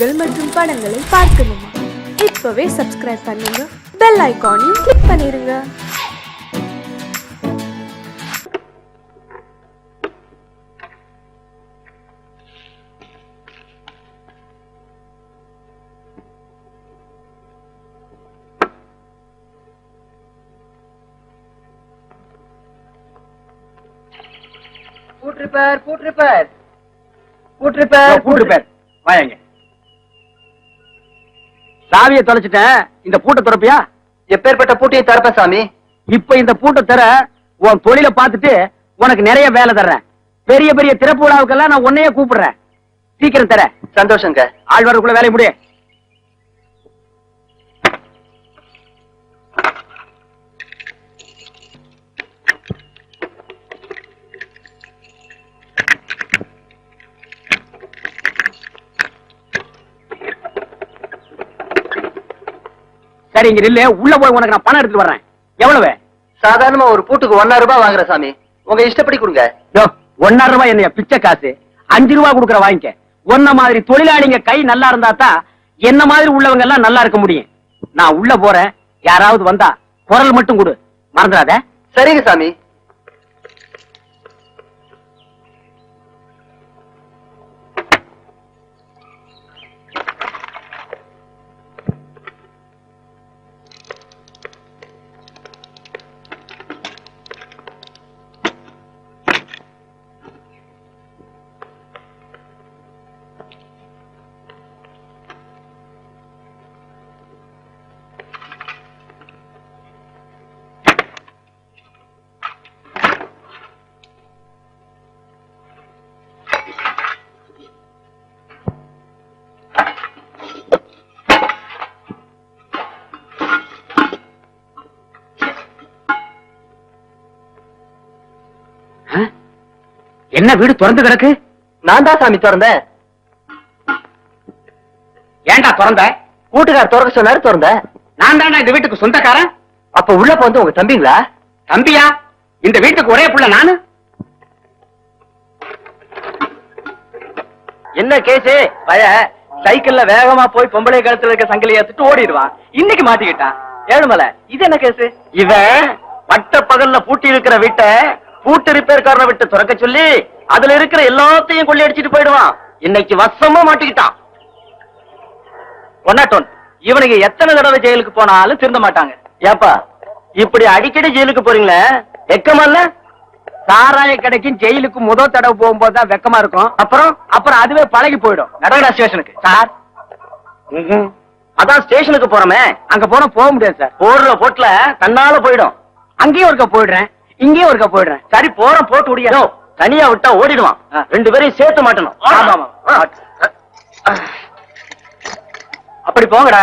நிகழ்ச்சிகள் மற்றும் படங்களை பார்க்கணுமா இப்பவே சப்ஸ்கிரைப் பண்ணுங்க. பெல் ஐகானையும் கிளிக் பண்ணிருங்க. பூட் ரிப்பேர் பூட் ரிப்பேர் பூட் சாவியை தொலைச்சிட்டேன். இந்த பூட்டை திறப்பியா? எப்பேற்பட்ட பூட்டையும் திறப்பேன் சாமி? இப்ப இந்த பூட்டை தர உன் தொழிலை பார்த்துட்டு உனக்கு நிறைய வேலை தர்றேன். பெரிய பெரிய திறப்பு விழாவுக்கெல்லாம் நான் உன்னையே கூப்பிடுறேன். சீக்கிரம் தர. சந்தோஷங்க. ஆள் வரக்குள்ள வேலையை முடிய. சரி இங்க நில்லு உள்ள போய் உனக்கு நான் பணம் எடுத்துட்டு வர்றேன். எவ்வளவு? சாதாரணமா ஒரு பூட்டுக்கு ஒன்னா ரூபாய் வாங்குறேன் சாமி. உங்க இஷ்டப்படி கொடுங்க. ஒன்னாயிரம் ரூபாய் என்னைய பிச்சை காசு. அஞ்சு ரூபாய் கொடுக்குற வாங்கிக்க. உன்ன மாதிரி தொழிலாளிங்க கை நல்லா இருந்தா தான் என்ன மாதிரி உள்ளவங்க எல்லாம் நல்லா இருக்க முடியும். நான் உள்ள போறேன். யாராவது வந்தா குரல் மட்டும் கொடு. மறந்துடாத. சரிங்க சாமி. என்ன வீடு திறந்து கிடக்கு? நான் தான் சாமி திறந்தேன். ஏன்டா திறந்த? கூட்டுக்கார் திறக்க சொன்னாரு திறந்தேன். நான் தானே இந்த வீட்டுக்கு சொந்தக்காரன்? அப்ப உள்ள வந்து உங்க தம்பிங்களா? தம்பியா? இந்த வீட்டுக்கு ஒரே புள்ள நானு? என்ன கேசு? பய. சைக்கிள்ல வேகமா போய் பொம்பளை கழுத்துல இருக்க சங்கிலி ஏத்துட்டு ஓடிடுவான். இன்னைக்கு மாட்டிக்கிட்டான். ஏழுமலை இது என்ன கேசு? இவன் பட்ட பகல்ல பூட்டி இருக்கிற வீட்டை பூட்டு ரிப்பேர்காரனை விட்டு திறக்க சொல்லி அதுல இருக்கிற எல்லாத்தையும் கொள்ளையடிச்சிட்டு போயிடுவான். இன்னைக்கு வசமா மாட்டிக்கிட்டான். ஒன்னாட்டோன் இவனுக்கு எத்தனை தடவை ஜெயிலுக்கு போனாலும் திருந்த மாட்டாங்க. ஏப்பா இப்படி அடிக்கடி ஜெயிலுக்கு போறீங்களே? வெக்கமா இல்ல? சாராய கடைக்கும் ஜெயிலுக்கு முதல் தடவை போகும்போது தான் வெக்கமா இருக்கும். அப்புறம் அப்புறம் அதுவே பழகி போயிடும். நடக்கடா ஸ்டேஷனுக்கு. சார். அதான் ஸ்டேஷனுக்கு போறோமே. அங்க போனா போக முடியாது சார். போடுற போட்டுல தன்னால போயிடும். அங்கேயும் ஒருக்க போயிடுறேன். இங்கேயும் ஒருக்க போயிடுறேன். சரி போறோம் போட்டு விடியா தனியா விட்டா ஓடிடுவான். ரெண்டு பேரையும் சேர்த்து மாட்டணும். அப்படி போங்கடா.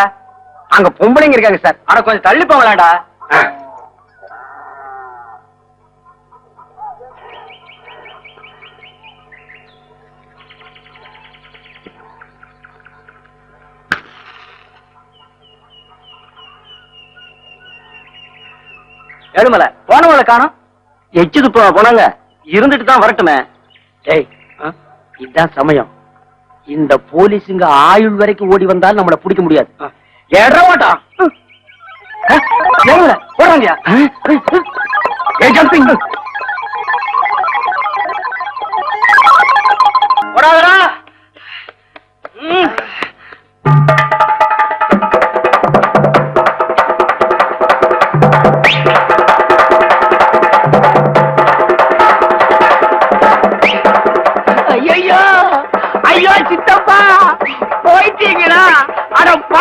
அங்க பொம்பளைங்க இருக்காங்க சார். ஆனா கொஞ்சம் தள்ளி போங்களாடா ஏழுமலை போனவங்களை காணும். எச்சுது போனாங்க. இருந்துட்டு தான் வரட்டுமே. ஏய் இதுதான் சமயம். இந்த போலீஸுங்க ஆயுள் வரைக்கும் ஓடி வந்தாலும் நம்மள பிடிக்க முடியாது. ஏற மாட்டான் ஏழுமலை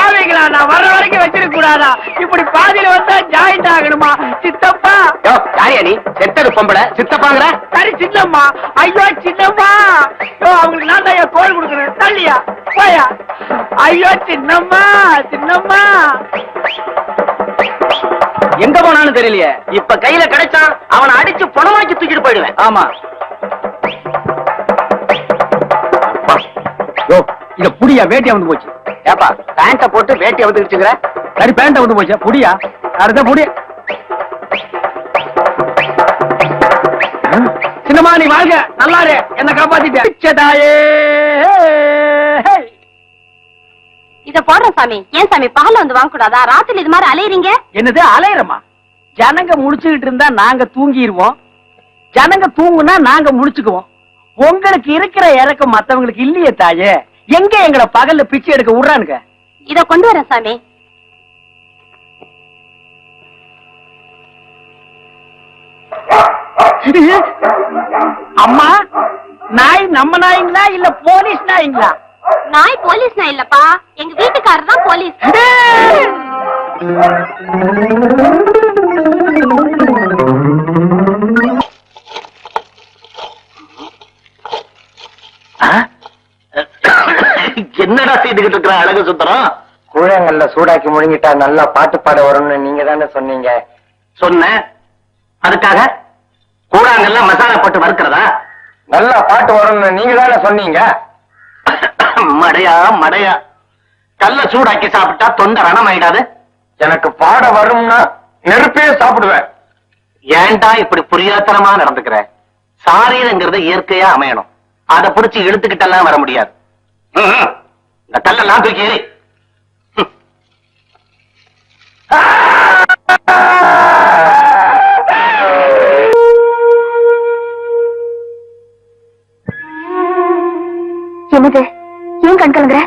பாவீங்களா நான் வர்ற வரைக்கும் வச்சிருக்க கூடாதா? இப்படி பாதியில வந்தா ஜாயிண்ட் ஆகணுமா? சித்தப்பா. யாரியா நீ? செத்தது பொம்பளை. சித்தப்பாங்கிற? சரி சின்னம்மா. ஐயோ சின்னம்மா. அவங்களுக்கு நான் தான் கோல் கொடுக்குறேன். தள்ளியா போயா. ஐயோ சின்னம்மா சின்னம்மா. எங்க போனான்னு தெரியலையே. இப்ப கையில கிடைச்சான் அவனை அடிச்சு பணமாக்கி தூக்கிட்டு போயிடுவேன். ஆமா. இத புடியா வேட்டி வந்து போச்சு. ஏப்பா பேண்ட போட்டு வேட்டி வந்துருச்சுங்கிற சரி பேண்ட வந்து போச்சு. புடியா? அடுத்த புடி. சின்னமா நீ வாழ்க. நல்லா இரு என்ன காப்பாத்திட்ட. பிச்சதாயே. இத போடுறேன் சாமி. ஏன் சாமி பகல்ல வந்து வாங்க கூடாதா ராத்திரி இது மாதிரி அலையறீங்க? என்னது அலையறமா? ஜனங்க முடிச்சுக்கிட்டு இருந்தா நாங்க தூங்கிடுவோம் ஜனங்க தூங்குனா நாங்க முடிச்சுக்குவோம். உங்களுக்கு இருக்கிற இறக்கம் மத்தவங்களுக்கு இல்லையே தாயே. எங்க எங்களை பகல்ல பிச்சை எடுக்க விடுறானுங்க? இத கொண்டு வரேன் சாமி. அம்மா நாய் நம்ம நாய்ங்களா இல்ல போலீஸ் நாய்ங்களா? நாய் போலீஸ் நான் இல்லப்பா. எங்க வீட்டுக்காரர் தான் போலீஸ் என்னடா செய்துகிட்டு இருக்கிற அழகு சுந்தரம்? கூழங்கல்ல சூடாக்கி முழுங்கிட்டா நல்லா பாட்டு பாட வரும்னு நீங்க தானே சொன்னீங்க. சொன்னேன். அதுக்காக கூழாங்கெல்லாம் மசாலா போட்டு வறுக்கிறதா? நல்லா பாட்டு வரும்னு நீங்க தானே சொன்னீங்க. மடையா மடையா. கல்ல சூடாக்கி சாப்பிட்டா தொண்டை ரணமாயிடாது. எனக்கு பாட வரும்னா நெருப்பே சாப்பிடுவேன். ஏன்டா இப்படி புரியாத்தனமா நடந்துக்கிற? சாரீரங்கிறது இயற்கையா அமையணும். அதை புடிச்சு இழுத்துக்கிட்டெல்லாம் வர முடியாது. இந்த கல்லெல்லாம் தூக்கி எறி. ம். என்னது? ஏன் கண் கலங்குற?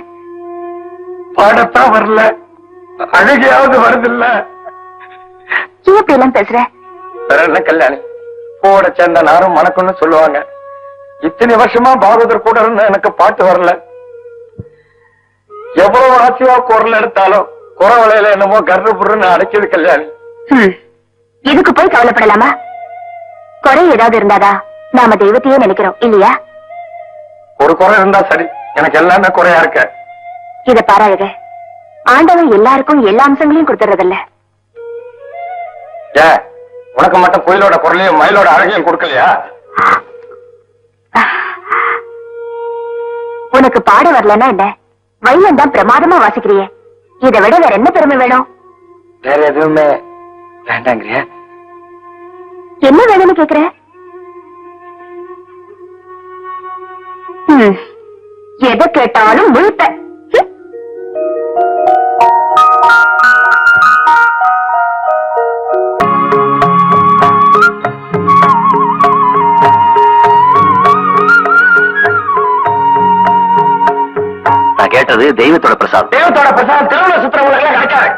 பாடத்தான் வரல. அழுகையாவது வருதில்ல. ஏன் இப்படி எல்லாம் பேசுற? வேற என்ன கல்யாணி? போட சேர்ந்த நாரும் மணக்கும்னு சொல்லுவாங்க. இத்தனை வருஷமா பாகவதர் கூட இருந்த எனக்கு பாட்டு வரல. எவ்வளவு ஆசையா குரல் எடுத்தாலும் குறவலையில என்னமோ கர்ற புருன்னு அடைக்குது கல்யாணி. இதுக்கு போய் கவலைப்படலாமா? குறை ஏதாவது இருந்தாதா நாம தெய்வத்தையே நினைக்கிறோம் இல்லையா? ஒரு குறை இருந்தா சரி. எனக்கு எல்லாமே குறையா இருக்க. இத பாராளுக ஆண்டவன் எல்லாருக்கும் எல்லா அம்சங்களையும் கொடுத்துறதில்ல ஏ உனக்கு மட்டும் குயிலோட குரலையும் மயிலோட அழகையும் கொடுக்கலையா? உனக்கு பாட வரலன்னா என்ன? வையம் தான் பிரமாதமா வாசிக்கிறியே. இதை விட வேற என்ன பெருமை வேணும்? வேற எதுவுமே வேண்டாங்கிறியா. என்ன வேணும்னு கேக்குற? எதை கேட்டாலும் முழுத்த கேட்டது தெய்வத்தோட பிரசாதம். தெய்வத்தோட பிரசாதம் திருவிழா சுத்திரவங்களுக்கு கிடைக்காது.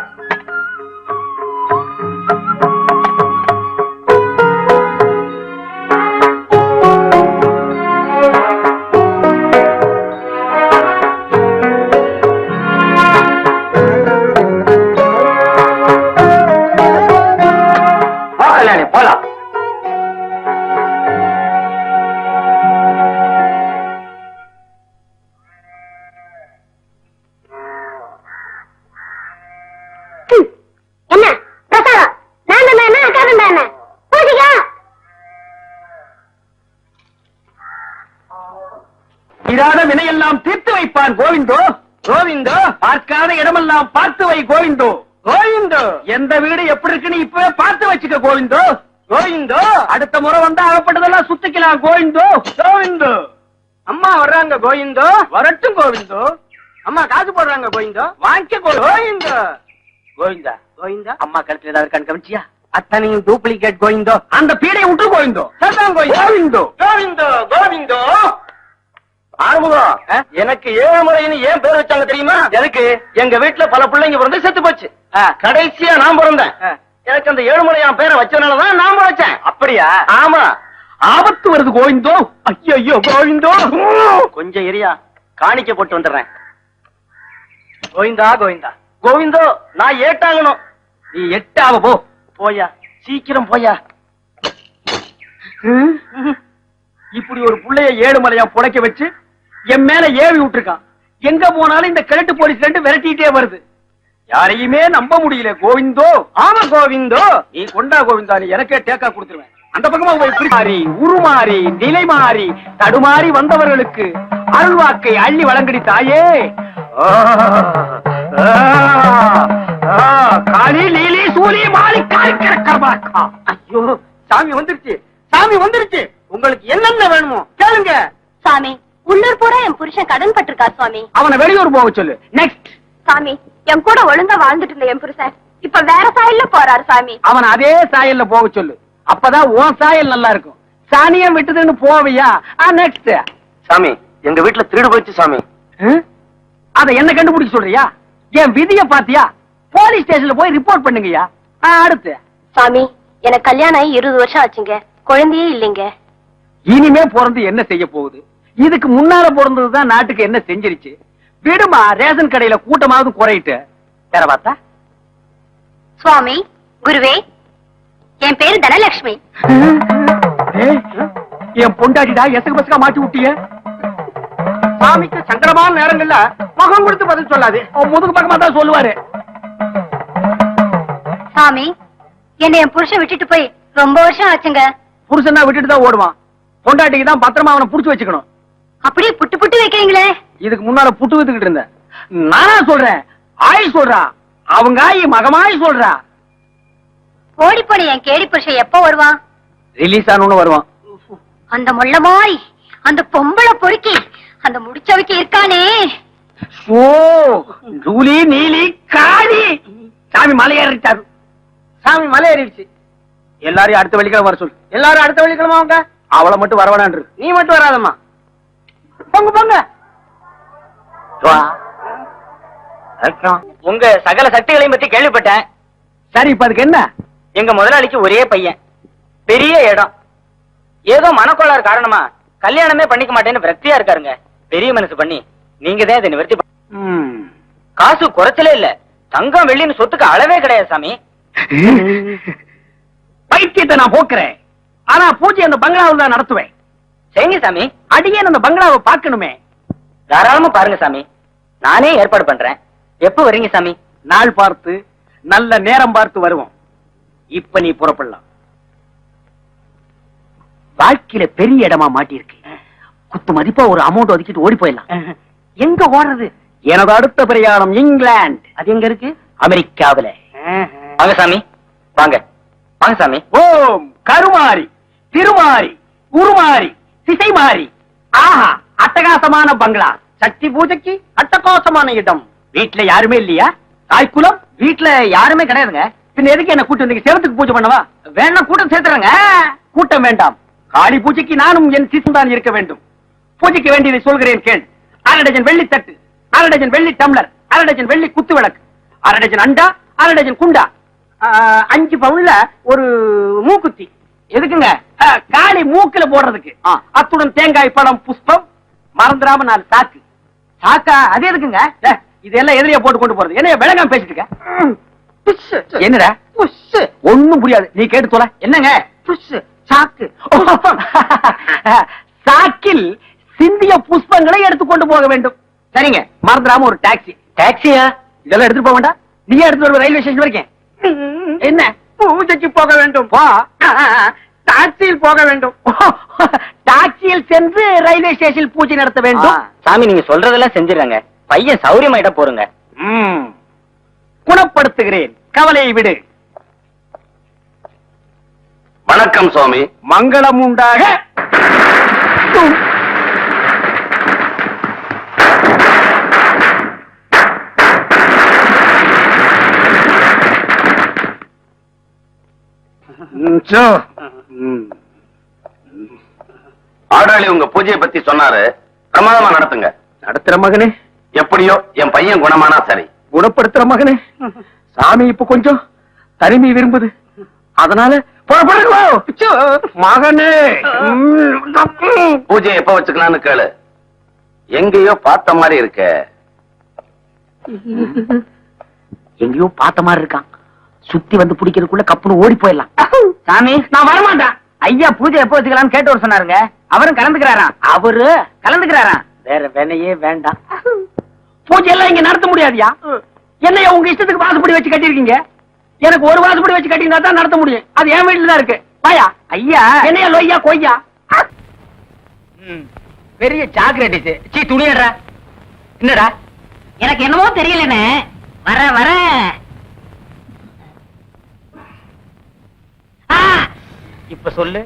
கோவிந்தோ? கோவிந்தோ? பார்க்காத இடமெல்லாம் பார்த்து வை கோவிந்தோ. கோவிந்தோ? எந்த வீடு எப்படி இருக்குன்னு இப்பவே பார்த்து வச்சுக்க கோவிந்தோ. கோவிந்தோ? அடுத்த முறை வந்தா அகப்பட்டதெல்லாம் சுத்திக்கலாம் கோவிந்தோ. கோவிந்தோ? அம்மா வர்றாங்க கோவிந்தோ. வரட்டும் கோவிந்தோ. அம்மா காசு போடுறாங்க கோவிந்தோ. வாங்கிக்க கோவிந்தோ. கோவிந்தா. கோவிந்தா. அம்மா கழுத்துல ஏதாவது கண் கமிச்சியா அத்தனையும் டூப்ளிகேட் கோவிந்தோ. அந்த பீடை விட்டு கோவிந்தோ. கோவிந்தோ. கோவிந்தோ கோவிந்தோ. ஆறுமுகம். எனக்கு ஏழுமலைன்னு ஏன் பேர் வச்சாங்க தெரியுமா? எதுக்கு? எங்க வீட்டுல பல பிள்ளைங்க பிறந்து செத்து போச்சு. கடைசியா நான் பிறந்தேன். எனக்கு அந்த ஏழுமலையான் பேரை வச்சதுனாலதான் நான் வச்சேன் அப்படியா? ஆமா. ஆபத்து வருது கோவிந்தோ. ஐயோ கோவிந்தோ. கொஞ்சம் எரியா காணிக்க போட்டு வந்துடுறேன். கோவிந்தா கோவிந்தா. கோவிந்தோ நான் ஏட்டாகணும். நீ எட்டாவ போ. போயா. சீக்கிரம் போயா? இப்படி ஒரு புள்ளைய ஏழுமலையா புடைக்க வச்சு என் மேல ஏவி விட்டுருக்கான் எங்க போனாலும் இந்த கிழட்டு போலீஸ் ரெண்டு விரட்டிட்டே வருது. யாரையுமே நம்ப முடியல. கோவிந்தோ? ஆமா கோவிந்தோ. நீ கொண்டா கோவிந்தா. நீ எனக்கே டேக்கா கொடுத்துருவேன். அந்த பக்கமா போய் மாறி உருமாறி நிலை மாறி தடுமாறி வந்தவர்களுக்கு அருள்வாக்கை அள்ளி வழங்கடி தாயே. காளி லீலி சூலி காய் கிடக்கமாக்கா ஐயோ சாமி வந்துருச்சு. சாமி வந்துருச்சு. உங்களுக்கு என்னென்ன வேணுமோ கேளுங்க. சாமி உள்ளூர் பூரா என் புருஷன் கடன் பட்டிருக்கா சுவாமி அவனை வெளியூர் போக சொல்லு. நெக்ஸ்ட் சாமி என் கூட ஒழுங்கா வாழ்ந்துட்டு இருந்த என் புருஷன் இப்ப வேற சாயல்ல போறாரு சாமி. அவன் அதே சாயல்ல போக சொல்லு. அப்பதான் உன் சாயல் நல்லா இருக்கும். சாணியம் விட்டுதுன்னு போவியா? நெக்ஸ்ட் சாமி எங்க வீட்டுல திருடு போயிடுச்சு சாமி. அத என்ன கண்டுபிடிக்க சொல்றியா? என் விதிய பாத்தியா? போலீஸ் ஸ்டேஷன்ல போய் ரிப்போர்ட் பண்ணுங்கய்யா. ஆ, அடுத்து. சாமி எனக்கு கல்யாணம் ஆகி இருபது வருஷம் ஆச்சுங்க. குழந்தையே இல்லைங்க. இனிமே பிறந்து என்ன செய்ய போகுது? இதுக்கு முன்னால பிறந்ததுதான் நாட்டுக்கு என்ன செஞ்சிருச்சு? விடுமா ரேஷன் கடையில கூட்டமாவது குறையிட்டு. வேற பார்த்தா? சுவாமி குருவே என் பேரு தனலட்சுமி என் பொண்டாட்டிடா எசகு பசகா மாட்டி விட்டிய சாமிக்கு சங்கடமான நேரங்கள்ல முகம் கொடுத்து பதில் சொல்லாது. முதுகு பக்கமா தான் சொல்லுவாரு. சாமி என்னை என் புருஷன் விட்டுட்டு போய் ரொம்ப வருஷம் ஆச்சுங்க. புருஷனா விட்டுட்டு தான் ஓடுவான். பொண்டாட்டிக்கு தான் பத்திரமா அவனை புடிச்சு வச்சுக்கணும். அப்படியே புட்டு புட்டு வைக்கிறீங்களே. இதுக்கு முன்னால புட்டு வித்துக்கிட்டு இருந்தேன். நானா சொல்றேன் ஆய் சொல்றா அவங்க ஆயி மகமாய் சொல்றா. ஓடி போன என் கேடி புருஷன் எப்போ வருவான்? ரிலீஸ் ஆனு வருவான். அந்த முள்ள மாதிரி அந்த பொம்பளை பொறுக்கி அந்த முடிச்சவைக்கு இருக்கானே. ஓ ஜூலி நீலி காளி. சாமி மலை ஏறிட்டாரு. சாமி மலை ஏறிடுச்சு. எல்லாரையும் அடுத்த வெள்ளிக்கிழமை வர சொல்லு. எல்லாரும் அடுத்த வெள்ளிக்கிழமை அவங்க அவளை மட்டும் வரவேணான்று நீ மட்டும் வராதம்மா. போங்க போங்க. உங்க சகல சக்திகளையும் பத்தி கேள்விப்பட்டேன். சரி இப்ப அதுக்கு என்ன? எங்க முதலாளிக்கு ஒரே பையன். பெரிய இடம். ஏதோ மனக்கோளாறு காரணமா கல்யாணமே பண்ணிக்க மாட்டேன்னு விரக்தியா இருக்காருங்க. பெரிய மனசு பண்ணி. நீங்க தான் இதை நிவர்த்தி. காசு குறைச்சலே இல்ல. தங்கம் வெள்ளின்னு சொத்துக்கு அளவே கிடையாது சாமி. பைத்தியத்தை நான் போக்குறேன். ஆனா பூஜை அந்த பங்களாவில் தான் நடத்துவேன். சரிங்க சாமி. அடியேன் அந்த பங்களாவை பார்க்கணுமே. தாராளமா பாருங்க சாமி. நானே ஏற்பாடு பண்றேன். எப்ப வர்றீங்க சாமி? நாள் பார்த்து நல்ல நேரம் பார்த்து வருவோம். இப்ப நீ புறப்படலாம். வாழ்க்கையில பெரிய இடமா மாட்டியிருக்கு. குத்து மதிப்பா ஒரு அமௌண்ட் ஒதுக்கிட்டு ஓடி போயிடலாம். எங்க ஓடுறது? எனது அடுத்த பிரயாணம் இங்கிலாந்து. அது எங்க இருக்கு? அமெரிக்காவில. வாங்க சாமி. வாங்க. வாங்க சாமி. ஓம் கருமாரி. திருமாரி உருமாரி திசை மாறி ஆஹா அட்டகாசமான பங்களா. சக்தி பூஜைக்கு அட்டகாசமான இடம். வீட்டுல யாருமே இல்லையா? தாய்க்குலம் வீட்டுல யாருமே கிடையாதுங்க. பின்ன எதுக்கு என்ன கூட்டம் வந்தீங்க செவத்துக்கு பூஜை பண்ணவா? வேணா கூட்டம் சேர்த்துறங்க. கூட்டம் வேண்டாம். காளி பூஜைக்கு நானும் என் சிசும் தான் இருக்க வேண்டும். பூஜைக்கு வேண்டியதை சொல்கிறேன் கேள். அரை டஜன் வெள்ளி தட்டு அரை டஜன் வெள்ளி டம்ளர் அரை டஜன் வெள்ளி குத்து விளக்கு அரை டஜன் அண்டா அரை டஜன் குண்டா. அஞ்சு பவுன்ல ஒரு மூக்குத்தி. எதுக்குங்க? காளி மூக்குல போடுறதுக்கு. அத்துடன் தேங்காய் பழம் புஷ்பம் மறந்துடாம நாலு சாக்கு. சாக்கா அது எதுக்குங்க? இதெல்லாம் எதிரியா போட்டு கொண்டு போறது. என்ன விளங்காம பேசிட்டு இருக்க. என்னடா? புஷ். ஒண்ணும் புரியாது. நீ கேட்டு தொலை. என்னங்க? புஷ் சாக்கு. சாக்கில் சிந்திய புஷ்பங்களை எடுத்து கொண்டு போக வேண்டும். சரிங்க. மறந்துடாம ஒரு டாக்ஸி. டாக்ஸியா? இதெல்லாம் எடுத்துட்டு போக வேண்டாம். நீயே எடுத்து வருவ ரயில்வே ஸ்டேஷன் வரைக்கும். என்ன? பூஜைக்கு போக வேண்டும். போ டாக்ஸியில் போக வேண்டும். டாக்ஸியில் சென்று ரயில்வே ஸ்டேஷனில் பூஜை நடத்த வேண்டும். சாமி நீங்க சொல்றதெல்லாம் செஞ்சிடறாங்க பையன் சௌரியமாயிட்ட போறங்க ம். குணப்படுத்துகிறேன். கவலையை விடு. வணக்கம் சுவாமி மங்களம் உண்டாக. ஆடாளி உங்க பூஜையை பத்தி சொன்னாரு. பிரமாதமா நடத்துங்க. நடத்துற மகனே? எப்படியோ என் பையன் குணமானா சரி. குணப்படுத்துற மகனே? சாமி இப்ப கொஞ்சம் தனிமை விரும்புது. அதனால. மகனே. பூஜை எப்ப வச்சுக்கலாம்னு கேளு. எங்கேயோ பார்த்த மாதிரி இருக்க. எங்கேயோ பார்த்த மாதிரி இருக்கான். சுத்தி வந்து பிடிக்கிறதுக்குள்ள கப்புன்னு ஓடி போயிடலாம். சாமி நான் வரமாட்டேன். ஐயா பூஜை எப்போ வச்சுக்கலாம்னு கேட்டு சொன்னாருங்க. அவரும் கலந்துக்கிறாராம். அவரு கலந்துக்கிறாராம். வேற வேலையே வேண்டாம். பூஜை எல்லாம் இங்க நடத்த முடியாதுயா? என்னையா உங்க இஷ்டத்துக்கு வாசப்படி வச்சு கட்டியிருக்கீங்க? எனக்கு ஒரு வாசப்படி வச்சு கட்டியிருந்தா தான் நடத்த முடியும். அது என் வீட்டுல தான் இருக்கு. வாயா. ஐயா. என்னையா லொய்யா கொய்யா? பெரிய சாக்லேட்டிஸ் சீ துணியடா என்னடா? எனக்கு என்னமோ தெரியலண்ணே. வர வர. இப்ப சொல்லு.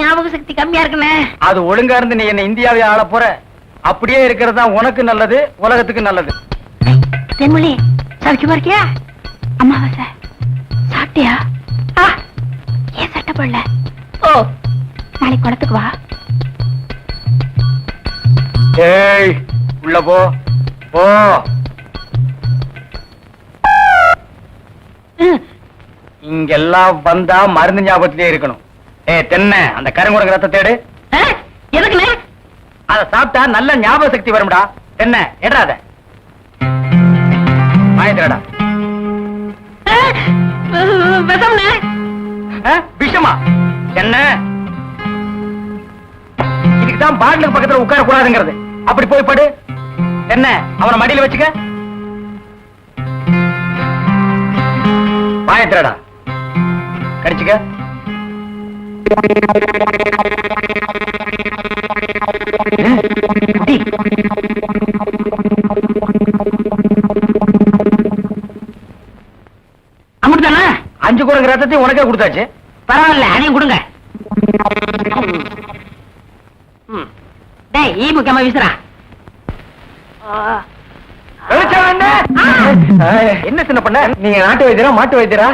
ஞாபக சக்தி கம்மியா இருக்குண்ணே. அது ஒழுங்கா இருந்து நீ என்ன இந்தியாவை ஆள போற. அப்படியே இருக்கிறது தான் உனக்கு நல்லது உலகத்துக்கு நல்லது. தென்மொழி சௌக்கியமா இருக்கியா? அம்மாவாசை சாப்பிட்டியா? ஆ, ஏன் சட்டை போடல? ஓ நாளைக்கு குளத்துக்கு வா. ஏய் உள்ள போ. போ. இங்கெல்லாம் வந்தா மருந்து ஞாபகத்திலே இருக்கணும். ஏ தென்னை அந்த கருங்குரங்க ரத்த தேடு. எதுக்குண்ணே அத சாப்பிட்டா நல்ல ஞாபக சக்தி வரும்டா. என்ன வாயத்திரடா விஷம்ண்ணே. விஷமா? என்ன இதுக்கு தான் பாட்டிலுக்கு பக்கத்துல உட்கார கூடாதுங்கிறது அப்படி போய் படு. என்ன அவனை மடியில வச்சுக்க. வாயத்திரடா கடிச்சுக்க குட்டி. அமிர்தானே? அஞ்சு குரங்கு ரத்தத்தையும் உனக்கே கொடுத்தாச்சு. பரவாயில்ல அதையும் கொடுங்க. டேய் ஈ முக்கியமா வீசுறா? என்ன சின்ன பண்ண? நீங்க நாட்டு வைத்தியரா மாட்டு வைத்தியரா?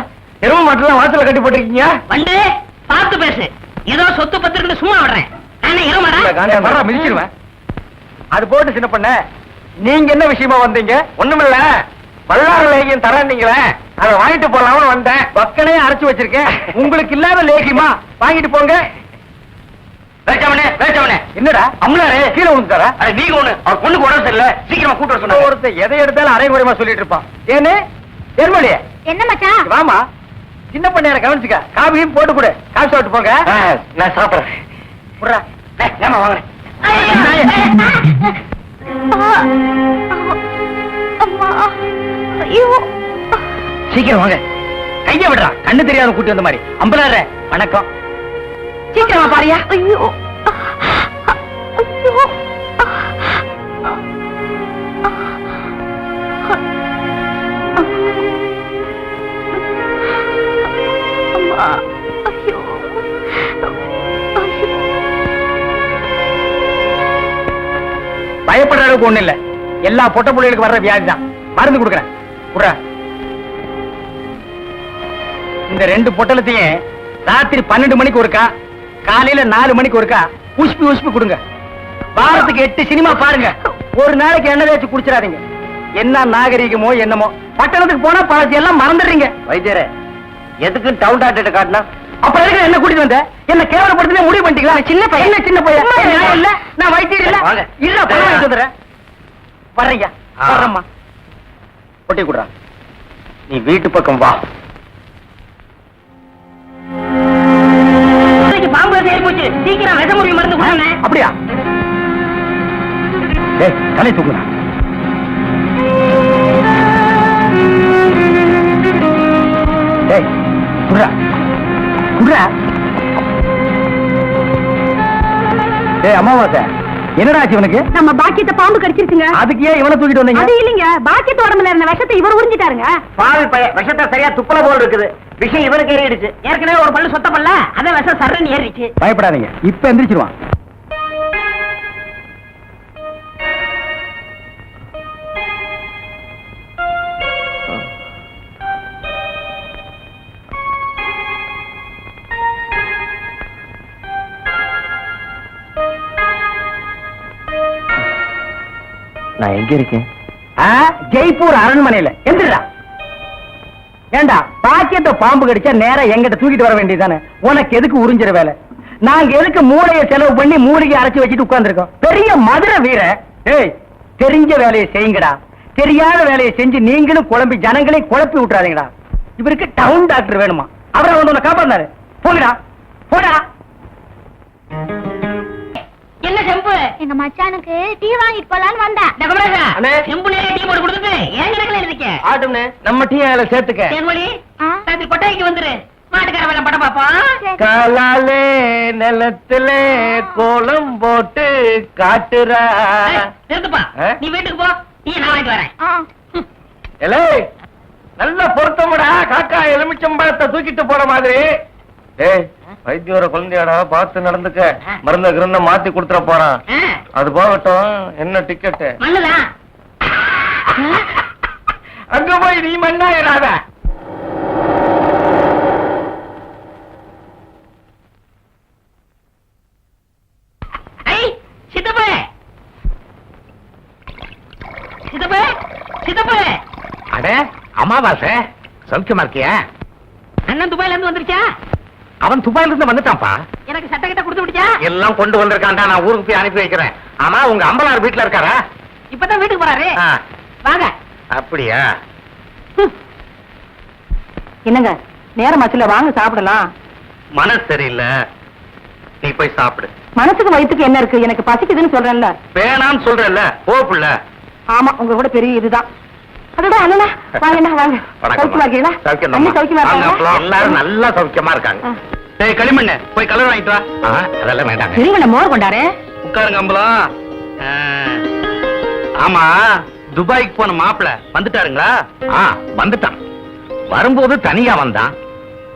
எரும மாட்டுலாம் வாசல்ல கட்டி போட்டிருக்கீங்க? வந்து பார்த்து பேசு. ஏதோ சொத்து பத்திரன்னு சும்மா விடுறேன். ஆனா மிதிச்சிருவேன். அது போட்டு சின்ன பண்ண. நீங்க என்ன விஷயமா வந்தீங்க? ஒண்ணுமில்ல. வல்லார லேகியம் தரேன்னீங்களே அதை வாங்கிட்டு போலாம்னு வந்தேன். பக்கனே அரைச்சு வச்சிருக்கேன். உங்களுக்கு இல்லாத லேகியமா? வாங்கிட்டு போங்க. என்னடா? அம்மனாரே கீழே விழுந்துட்டாரா? அட நீங்க ஒண்ணு. அவர் பொண்ணுக்கு உடம்பு சரியில்லை. சீக்கிரமா கூட்டு வர ஒருத்தர் எதை எடுத்தாலும் அரைகுறைமா சொல்லிட்டு இருப்பான். ஏன்னு எருமலியே என்ன மச்சான்? வாமா. சின்ன பண்ணையார கவனிச்சுக்க? காபியும் போட்டு கொடு காசு சாப்பிட்டு போங்க. நான் சாப்பிடுறேன். புறா ஏமா சீக்கிரம் வாங்க. கைய விடுறா. கண்ணு தெரியாத கூட்டி வந்த மாதிரி. அம்பலாற வணக்கம். சீக்கிரமா பாரியா. ஐயோ. பயப்படுற அளவுக்கு ஒண்ணு இல்ல. எல்லா பொட்ட புள்ளைகளுக்கு வர்ற வியாதி தான். மருந்து கொடுக்குறேன். இந்த ரெண்டு பொட்டலத்தையும் ராத்திரி பன்னெண்டு மணிக்கு ஒருக்கா காலையில நாலு மணிக்கு ஒருக்கா உஷ்பி உஷ்பி கொடுங்க. வாரத்துக்கு எட்டு சினிமா பாருங்க. ஒரு நாளைக்கு எண்ணெய் தேய்ச்சி குடிச்சிடாதீங்க. என்ன நாகரீகமோ என்னமோ. பட்டணத்துக்கு போனா பழச்சி எல்லாம் மறந்துடுறீங்க. வைத்தியரே எதுக்கு டவுன் டாக்டர் காட்டினா? அப்புறம் எதுக்கு என்ன கூட்டிட்டு வந்த? என்ன கேவலப்படுத்தினே முடிவு பண்ணிட்டீங்களா? சின்ன பையன். என்ன சின்ன பையன்? இல்ல? நான் வைத்தியர் இல்ல. இல்ல பணம் வர்றேங்க வர்றேம்மா. ஒட்டி கொடுறா. நீ வீட்டு பக்கம் வா. பாம்பு சீக்கிரம் விஷ முறிவு மருந்து கொடுங்க அப்படியா? ஏய் தலை தூக்குறா ஏய் குடுறா. குடுறா ஏய் அம்மாவாசை என்னடா ஆச்சு இவனுக்கு? நம்ம பாக்கியத்தை பாம்பு கடிச்சிருச்சுங்க. அதுக்கு ஏன் இவனை தூக்கிட்டு வந்தீங்க? அது இல்லைங்க. பாக்கியத்து உடம்புல இருந்த விஷத்தை இவர் உறிஞ்சிட்டாருங்க. பாவி பையன் விஷத்தை சரியா துப்பல போல் இருக்குது. விஷயம் இவனுக்கு ஏறிடுச்சு. ஏற்கனவே ஒரு பல்லு சொத்த பல்ல அதான் விஷம் சர்றன்னு ஏறிச்சு பயப்படாதீங்க. இப்ப எந்திரிச்சிருவான். நான் எங்க இருக்கேன்? ஜெய்ப்பூர் அரண்மனையில. எந்திரா ஏண்டா பாக்கியத்தை பாம்பு கடிச்சா நேரா எங்கிட்ட தூக்கிட்டு வர வேண்டியதானே உனக்கு எதுக்கு உறிஞ்சிற வேலை? நாங்க எதுக்கு மூளைய செலவு பண்ணி மூலிகை அரைச்சு வச்சுட்டு உட்கார்ந்திருக்கோம்? பெரிய மதுரை வீர ஏய் தெரிஞ்ச வேலையை செய்யுங்கடா. தெரியாத வேலையை செஞ்சு நீங்களும் குழம்பி ஜனங்களையும் குழப்பி விட்டுறாதீங்கடா. இவருக்கு டவுன் டாக்டர் வேணுமா? அவரை வந்து உன்னை காப்பாந்தாரு போங்கடா. போடா என்ன செம்பு? எங்க மச்சானுக்கு டீ வாங்கிட்டு போலான்னு அண்ணே. செம்பு டீ போட்டு கொடுத்துட்டு ஏன் கிடக்கல இருக்க ஆட்டும்னே நம்ம டீ அதில் சேர்த்துக்க. தேன்மொழி? ராத்திரி கொட்டாய்க்கு வந்துரு. மாட்டுக்கார வேலை படம் பாப்போம் காலாலே நிலத்துல கோலம் போட்டு காட்டுறா. நிறுத்துப்பா? நீ வீட்டுக்கு போ. டீ நான் வாங்கிட்டு வரேன். ஆ. எலே நல்ல பொருத்தமுடா. காக்கா எலுமிச்சம்பழத்தை தூக்கிட்டு போற மாதிரி. ஏய் வைத்தியோர குழந்தையாடா பார்த்து நடந்துக்க. மருந்த கிருந்த மாத்தி கொடுத்துட போறான். அது போகட்டும். என்ன டிக்கெட்டு மண்ணுதான் நீ மண்ணா இராத ஐ சித்தப்பு. சித்தப்பு சித்தப்பு. அட அமாவாசை. சௌக்கியமா இருக்கியா? அண்ணன் துபாயில இருந்து வந்துருச்சா? அவன் துபாயில இருந்து வந்துட்டான்ப்பா. எனக்கு சட்டை கிட்ட கொடுத்து விடுச்சா எல்லாம் கொண்டு வந்திருக்கான்டா நான் ஊருக்கு போய் அனுப்பி வைக்கிறேன். ஆமா உங்க அம்பலார் வீட்டுல இருக்காரா? இப்பதான் வீட்டுக்கு போறாரு. வாங்க. அப்படியா? என்னங்க நேரமாச்சுல வாங்க சாப்பிடலாம். மனசு சரியில்லை. நீ போய் சாப்பிடு. மனசுக்கு வயித்துக்கு என்ன இருக்கு? எனக்கு பசிக்குதுன்னு சொல்றேன்ல. வேணாம்னு சொல்றல்ல போ புள்ள. ஆமா உங்க கூட பெரிய இதுதான். அதோட அண்ணா வாங்க. வாங்க சௌக்கியமா இருக்கீங்களா? சௌக்கியமா? எல்லாரும் நல்லா சௌக்கியமா இருக்காங்க. டேய் களிமண்ணு போய் கலர் வாங்கிட்டு வா. அதெல்லாம் வேண்டாங்க. இருங்கண்ணா மோர் கொண்டாரு. உட்காருங்க அம்பலம். ஆமா துபாய்க்கு போன மாப்பிள வந்துட்டாருங்களா? ஆ வந்துட்டான். வரும்போது தனியா வந்தான்.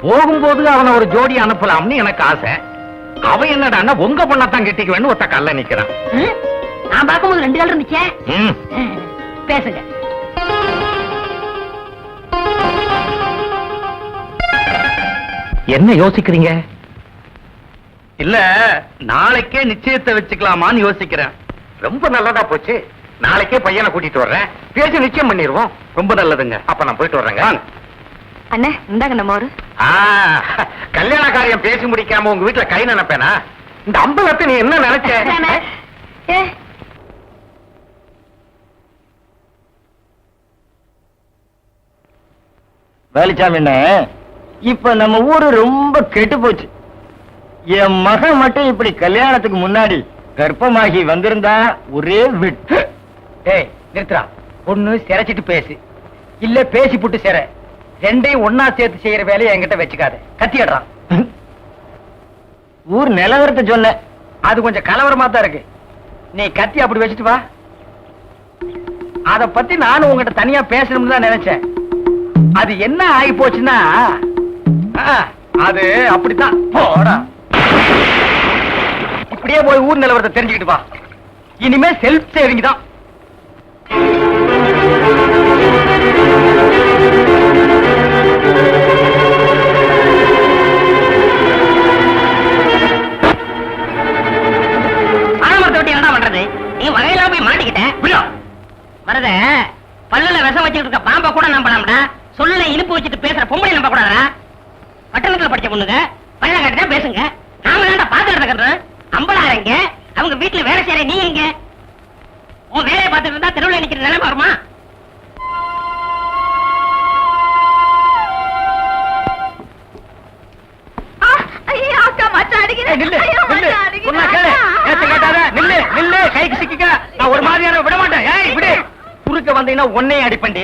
போகும்போது அவனை ஒரு ஜோடி அனுப்பலாம்னு எனக்கு ஆசை. அவன் என்னடான்னா உங்க பொண்ணத்தான் கெட்டிக்குவேன்னு ஒத்த கல்ல நிக்கிறான். நான் பார்க்கும்போது ரெண்டு கால் இருந்துச்சே. பேசுங்க. என்ன யோசிக்கிறீங்க? இல்ல நாளைக்கே நிச்சயத்தை வச்சுக்கலாமான்னு யோசிக்கிறேன். ரொம்ப நல்லதா போச்சு. நாளைக்கே பையனை கூட்டிட்டு வர்றேன். பேசி நிச்சயம் பண்ணிடுவோம். ரொம்ப நல்லதுங்க. அப்ப நான் போயிட்டு வர்றேங்க. அண்ணே இந்தாங்க மோர் ஆ, கல்யாண காரியம் பேசி முடிக்காம உங்க வீட்டுல கை நினைப்பேனா? இந்த அம்பலத்தை நீ என்ன நினைச்ச? ஏ. வேலுச்சாமி இப்ப நம்ம ஊரு ரொம்ப கெட்டு போச்சு. என் மகன் மட்டும் இப்படி கல்யாணத்துக்கு முன்னாடி கர்ப்பமாகி வந்திருந்தா ஒரே விட்டு ஏய் நிறுத்துறா ஒண்ணு சிரைச்சிட்டு பேசு. இல்ல பேசி புட்டு சிற. ரெண்டையும் ஒன்னா சேர்த்து செய்யற வேலையை என்கிட்ட வச்சுக்காத. கத்திடுறான் ஊர் நிலவரத்தை சொன்ன. அது கொஞ்சம் கலவரமா தான் இருக்கு. நீ கத்தி அப்படி வச்சுட்டு வா. அத பத்தி நானும் உங்ககிட்ட தனியா பேசணும்னு தான் நினைச்சேன். அது என்ன ஆகி போச்சுன்னா அது அப்படித்தான். போடா. இப்படியே போய் ஊர் நிலவரத்தை தெரிஞ்சுக்கிட்டு வா. இனிமே செல்ஃப் சேவிங் தான் என்ன பண்றது? நீ வகையில போய் மாட்டிக்கிட்ட? வரத பல்லுல விஷம் வச்சுட்டு இருக்க பாம்ப கூட நம்பலாம்டா. சொல்ல இனிப்பு வச்சுட்டு பேசுற பொம்பளை நம்ப கூடாதா பட்டணத்துல படிச்ச பொண்ணுங்க பல்ல கட்டிதான் பேசுங்க. நாம தான்டா பாத்துட்டு இருக்கிறோம் அம்பளாரங்க அவங்க வீட்டுல வேலை செய்யற நீ எங்க உன் வேலையை பார்த்துட்டு இருந்தா தெருவில் நிக்கிற நிலைமை வருமா? ஒரு மாதிரியான விட மாட்டேன். குறுக்க வந்தீங்கன்னா உன்னையும் அடிப்பண்டி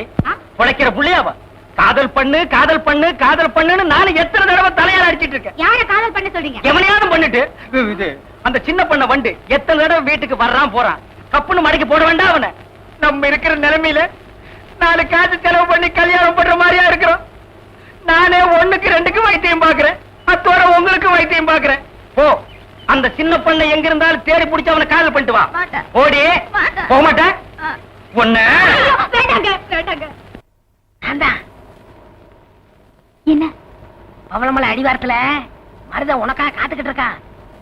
பொழைக்கிற புள்ளையாவ. காதல் பண்ணு காதல் பண்ணு காதல் பண்ணுன்னு நானும் எத்தனை தடவை தலையால அடிச்சிட்டு இருக்கேன். யார காதல் பண்ண சொல்றீங்க? எவனையாவது பண்ணிட்டு இது- அந்த சின்ன பண்ண வண்டு எத்தனை தடவை வீட்டுக்கு வர்றான் போறான். கப்புன்னு மடக்கி போட வேண்டாம் அவனை. நம்ம இருக்கிற நிலைமையில நாலு காசு செலவு பண்ணி கல்யாணம் பண்ற மாதிரியா இருக்கிறோம். நானே ஒண்ணுக்கு ரெண்டுக்கு வைத்தியம் பாக்குறேன் அத்தோட உங்களுக்கு வைத்தியம் பாக்குறேன் போ. அந்த சின்ன பண்ணை எங்க இருந்தாலும் தேடி பிடிச்சு அவனை காதல் பண்ணிட்டு வா. ஓடி. போக மாட்டேன்? ஒண்ணு வேண்டாங்க வேண்டாங்க. என்ன? பவளமலை அடிவாரத்துல மருத உனக்காக காத்துக்கிட்டு இருக்கான்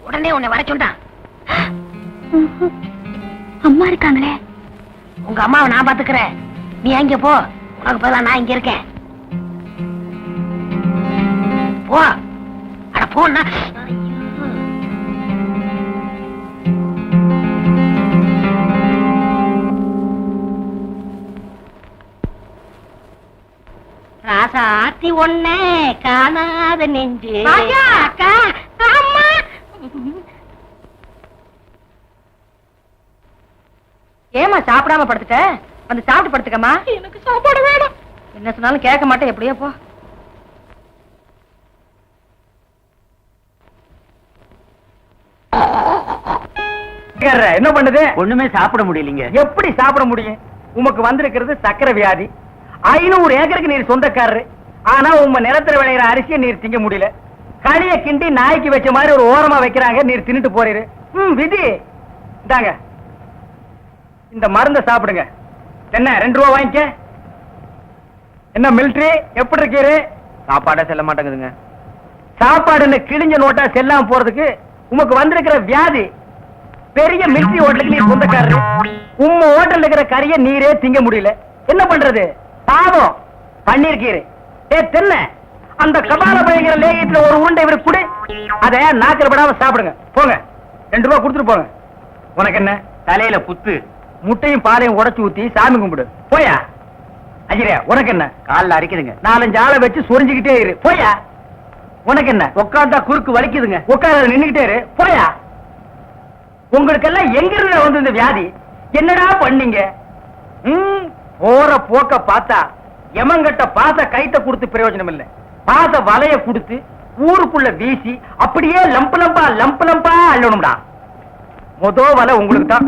உடனே உன்னை வர சொன்னான் அம்மா இருக்காங்களே? உங்க அம்மாவை நான் பாத்துக்கிறேன். நீ அங்க போ. உனக்கு பதிலா நான் இங்க இருக்கேன். போ. அட போன்னா ராசாத்தி ஒண்ணே காணாத நெஞ்சு! அக்கா அம்மா! ஏமா சாப்பிடாம படுத்துட்ட? வந்து சாப்பிட்டு படுத்துக்கமா எனக்கு சாப்பாடு வேணும். என்ன சொன்னாலும் கேட்க மாட்டேன். எப்படியோ போ. என்ன பண்ணுது? ஒண்ணுமே சாப்பிட முடியலீங்க. எப்படி சாப்பிட முடியும்? உமக்கு வந்திருக்கிறது சக்கரை வியாதி. ஐநூறு ஏக்கருக்கு நீர் சொந்தக்காரரு. ஆனா உங்க நிலத்துல விளையிற அரிசியை நீர் திங்க முடியல. களிய கிண்டி நாய்க்கு வச்ச மாதிரி ஒரு ஓரமா வைக்கிறாங்க நீர் தின்னுட்டு போறீரு. ம் விதி. இந்தாங்க. இந்த மருந்தை சாப்பிடுங்க. என்ன ரெண்டு ரூபா வாங்கிக்க? என்ன மிலிட்ரி எப்படி இருக்கீரு? சாப்பாடே செல்ல மாட்டேங்குதுங்க. சாப்பாடுன்னு கிழிஞ்ச நோட்டா செல்லாம போறதுக்கு உமக்கு வந்திருக்கிற வியாதி. பெரிய மிலிட்ரி ஹோட்டலுக்கு நீ சொந்தக்காரரு. உம்ம ஹோட்டல்ல இருக்கிற கறிய நீரே திங்க முடியல. என்ன பண்றது? பாவம். பண்ணிருக்கீரு. ஏ தென்ன. அந்த கபால பயங்கர லேகியத்துல ஒரு உருண்டை இவருக்கு கொடு. அத நாக்கில் படாம சாப்பிடுங்க. போங்க. ரெண்டு ரூபா கொடுத்துட்டு போங்க. உனக்கு என்ன? தலையில புத்து முட்டையும் பாலையும் உடைச்சு ஊத்தி சாமி கும்பிடு. போயா? அஜிரே உனக்கு என்ன? கால்ல அரிக்குதுங்க. நாலஞ்சு ஆளை வச்சு சொரிஞ்சுக்கிட்டே இரு. போயா? உனக்கு என்ன? உட்கார்ந்தா குறுக்கு வலிக்குதுங்க. உட்கார நின்னுகிட்டே இரு. போயா? உங்களுக்கெல்லாம் எங்க இருந்து வந்து இந்த வியாதி? என்னடா பண்ணீங்க? போற போக்க பார்த்தா எமங்கட்ட பாச கைத்த கொடுத்து பிரயோஜனம் இல்ல பாச வலைய கொடுத்து ஊருக்குள்ள வீசி அப்படியே லம்பு லம்பா லம்பு லம்பா அள்ளணும்டா. மொத வலை உங்களுக்கு தான்.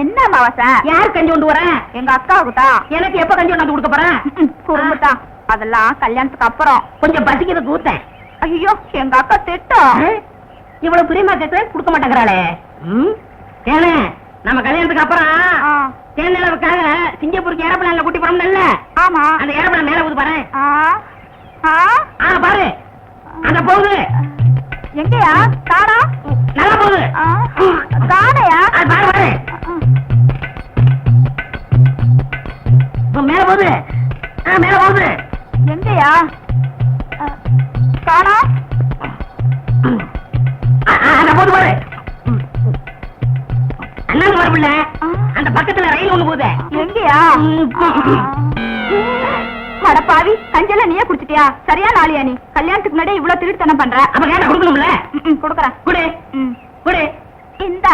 என்ன மாவச யார் கஞ்சி கொண்டு வரேன் எங்க அக்காவுக்கு தான். எனக்கு எப்ப கஞ்சி கொண்டாந்து கொடுக்க போறேன் குறும்புதான் அதெல்லாம் கல்யாணத்துக்கு அப்புறம். கொஞ்சம் பசிக்கிறது ஊத்தேன் ஐயோ எங்க அக்கா திட்டம் இவ்வளவு பிரியமா கேட்கிறேன் கொடுக்க மாட்டேங்கிறாளே. ம்? ஏனே நம்ம கல்யாணத்துக்கு அப்புறம் ஆ. தேன் நிலவுக்காக சிங்கப்பூருக்கு ஏரோப்ளான்ல கூட்டி போறோம்ல ஆமா. அந்த ஏரோப்ளான் மேல ஊது பாரு. ஆ. ஆ. ஆ பாரு. அந்த போகுது. எங்கயா? காணா நல்லா போகுது. காணையா அது பாரு பாரு. மேல போகுது. ஆ மேல போகுது. எங்கயா? ஆ, தூரம் வரும்ல? அந்த பக்கத்துல ரயில் ஒண்ணு போகுது. எங்கயா? அடப்பாவி கஞ்சல நீயே குடிச்சிட்டியா? சரியா நாளியா நீ? கல்யாணத்துக்கு முன்னாடி இவ்வளவு திருட்டுத்தனம் பண்ற? அப்ப கேட்ட கொடுக்கணும்ல? கொடுக்கறேன். குடு குடு. இந்த.